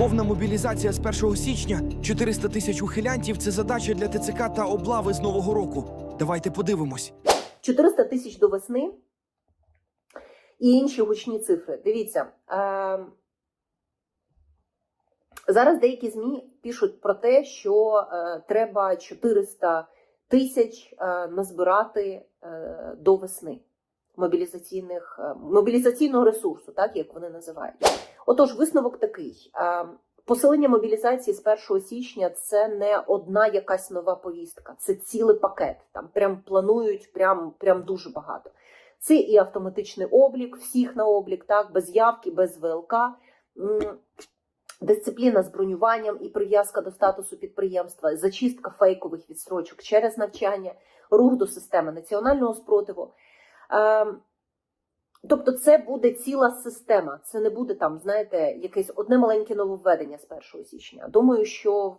Повна мобілізація з 1 січня, 400 тисяч ухилянтів це задача для ТЦК та облави з нового року. Давайте подивимось. 400 тисяч до весни і інші гучні цифри. Дивіться, е, зараз деякі ЗМІ пишуть про те, що е, треба 400 тисяч е, назбирати е, до весни мобілізаційних, е, мобілізаційного ресурсу, так як вони називають. Отож, висновок такий. Е, Посилення мобілізації з 1 січня це не одна якась нова повістка, це цілий пакет. Там прям планують прям, прям дуже багато. Це і автоматичний облік, всіх на облік, так, без явки, без ВЛК, дисципліна з бронюванням і прив'язка до статусу підприємства, зачистка фейкових відстрочок через навчання, рух до системи національного спротиву. Тобто це буде ціла система. Це не буде там, знаєте, якесь одне маленьке нововведення з 1 січня. Думаю, що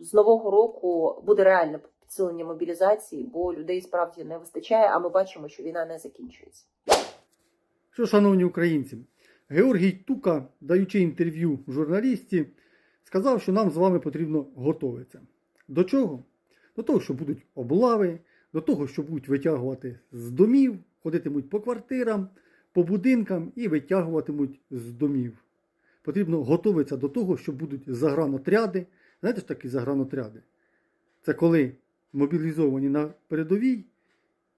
з нового року буде реальне підсилення мобілізації, бо людей справді не вистачає, а ми бачимо, що війна не закінчується. Що, шановні українці, Георгій Тука, даючи інтерв'ю журналісті, сказав, що нам з вами потрібно готуватися. До чого? До того, що будуть облави, до того, що будуть витягувати з домів, ходитимуть по квартирам, по будинкам і витягуватимуть з домів. Потрібно готуватися до того, що будуть загранотряди. Знаєте ж такі загранотряди? Це коли мобілізовані на передовій,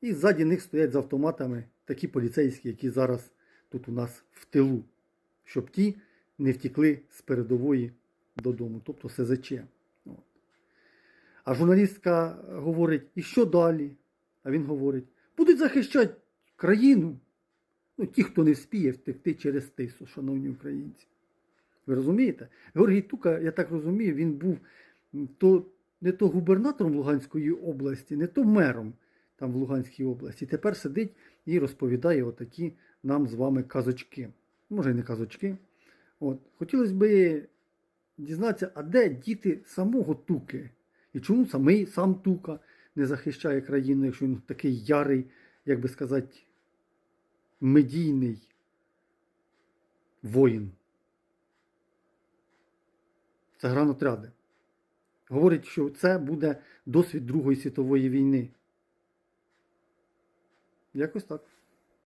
і ззаді них стоять з автоматами такі поліцейські, які зараз тут у нас в тилу, щоб ті не втікли з передової додому, тобто СЗЧ. От. А журналістка говорить, і що далі? А він говорить, будуть захищати країну. Ну, ті, хто не вспіє втекти через тису, шановні українці. Ви розумієте? Георгій Тука, я так розумію, він був то, не то губернатором Луганської області, не то мером там в Луганській області. Тепер сидить і розповідає отакі нам з вами казочки. Може, і не казочки. От. Хотілося б дізнатися, а де діти самого Туки? І чому самий сам Тука не захищає країну, якщо він такий ярий, як би сказати, медійний воїн? Це гранотряди. Говорить, що це буде досвід Другої світової війни. Якось так.